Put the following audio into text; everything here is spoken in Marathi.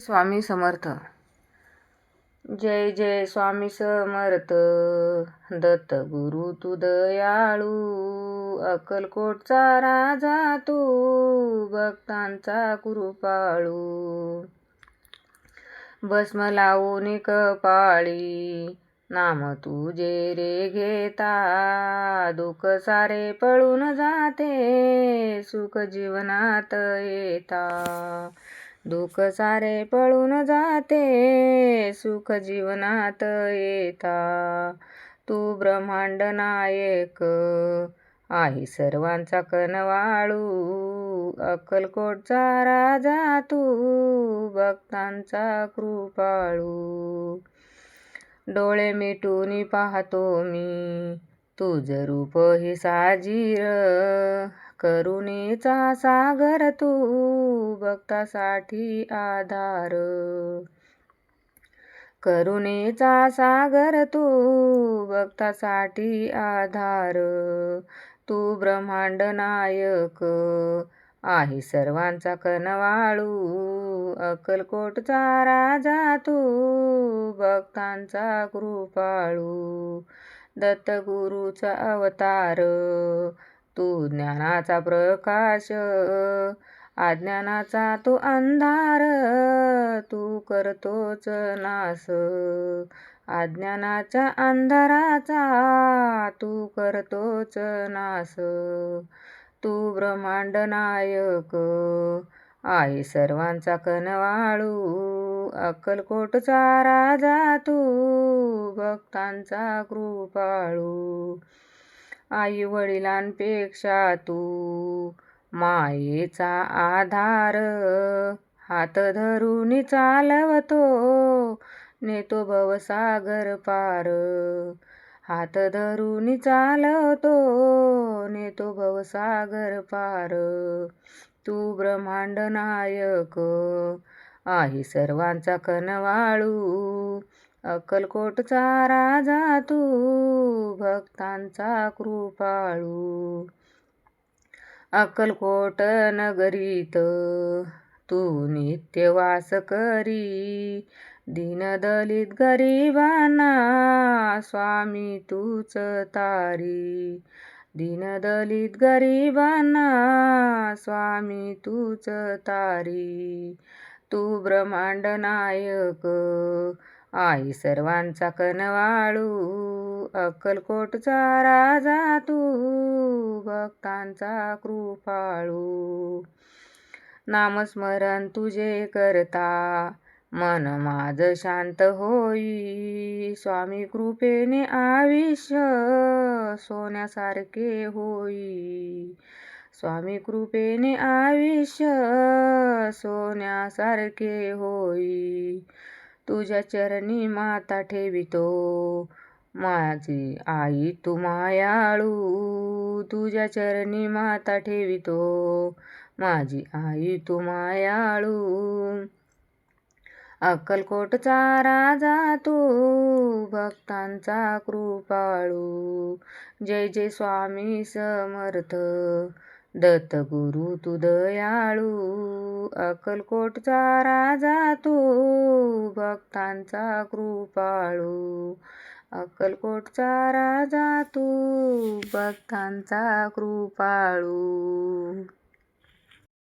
स्वामी समर्थ. जय जय स्वामी समर्थ. दत्त गुरु तू दयाळू. अक्कलकोटचा राजा तू. भक्तांचा कृपाळू भस्म लावून कपाळी नाम तुझे रे घेता. दुःख सारे पळून जाते. सुख जीवनात येता. दुःख सारे पळून जाते सुख जीवनात येता. तू ब्रह्मांड नायक आहे सर्वांचा कनवाळू अक्कलकोटचा राजा तू भक्तांचा कृपाळू. डोळे मिटून पाहतो मी तुझ रूप हे साजीर. करुणेचा सागर तू भक्तासाठी आधार. करुणेचा सागर तू भक्तासाठी आधार. तू ब्रह्मांड नायक आहे सर्वांचा कनवाळू. अक्कलकोटचा राजा तू भक्तांचा कृपाळू. दत्तगुरूचा अवतार. तू ज्ञानाचा प्रकाश अज्ञानाचा तो अंधार. तू करतोच नाश अज्ञानाच्या अंधाराचा. तू करतोच नाश तू ब्रह्मांड नायक. आई सर्वांचा कनवाळू अक्कलकोटचा राजा तू भक्तांचा कृपाळू. आई वडिलांपेक्षा तू मायेचा आधार हात धरून चालवतो नेतो भवसागर पार. हात धरून चालवतो नेतो भवसागर पार. तू ब्रह्मांड नायक आहे सर्वांचा कनवाळू. अक्कलकोटचा राजा तू भक्तांचा कृपाळू. अक्कलकोट नगरीत तू नित्य वास करी. दीनदलित गरिबांना स्वामी तूच तारी. दीनदलित गरिबांना स्वामी तूच तारी. तू ब्रह्मांड नायक आई सर्वांचा कनवाळू. अक्कलकोटचा राजा तू भक्तांचा कृपाळू. नामस्मरण तुझे करता मन माझ शांत होई. स्वामी कृपेने आयुष्य सोन्यासारखे होई. स्वामी कृपेने आयुष्य सोन्यासारखे होई. तुझ्या चरणी माता ठेवितो. माझी आई तू मायाळू. तुझ्या चरणी माता ठेवितो. माझी आई तू मायाळू. अक्कलकोटचा राजा तू भक्तांचा कृपाळू. जय जय स्वामी समर्थ दत्त गुरु तू दयाळू. अक्कलकोटचा राजा तू भक्तांचा कृपाळू. अक्कलकोटचा राजा तू भक्तांचा कृपाळू.